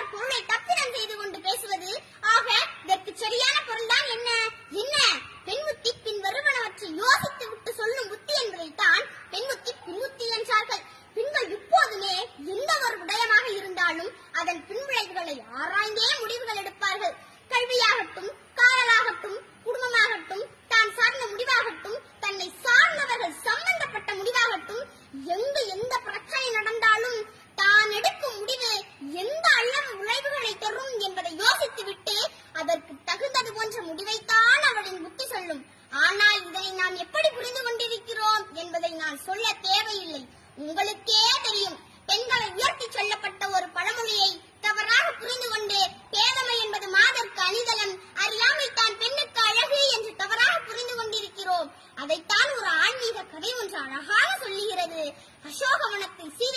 மற்ற பொருளை தப்பிடம் செய்து கொண்டு பேசுவது. ஆக இதற்கு சரியான பொருள்தான் என்ன? என்ன? பெண்முத்தி பின் வருவனவற்றை யோசித்து விட்டு சொல்லும் புத்தி என்பதைத்தான் பெண்முத்தி பின்முத்தி என்றார்கள். பெண்கள் இப்போதுமே எந்த ஒரு விடயமாக இருந்தாலும் அதன் பின்விளைவுகளை ஆராய்ந்தே முடிவுகள் எடுப்பார்கள். என்ற முடிவைத்தான் அவளின் புத்தி சொல்லும். ஆனால் இதனை நாம் எப்படி புரிந்து கொண்டிருக்கிறோம் என்பதை நான் சொல்ல தேவையில்லை. உங்களுக்கே தெரியும் பெண்களை உயர்த்தி சொல்லப்பட்ட ஒரு பழமொழியை தவறாக புரிந்து கொண்டே பேதமை என்பது மாதற்கு அணிகலன் அறியாமை தான் பெண்ணுக்கு அழகு என்று தவறாக புரிந்து கொண்டிருக்கிறோம். அதைத்தான் ஒரு ஆன்மீக கதை ஒன்று அழகாக சொல்லுகிறது. அசோகவனத்தை சீ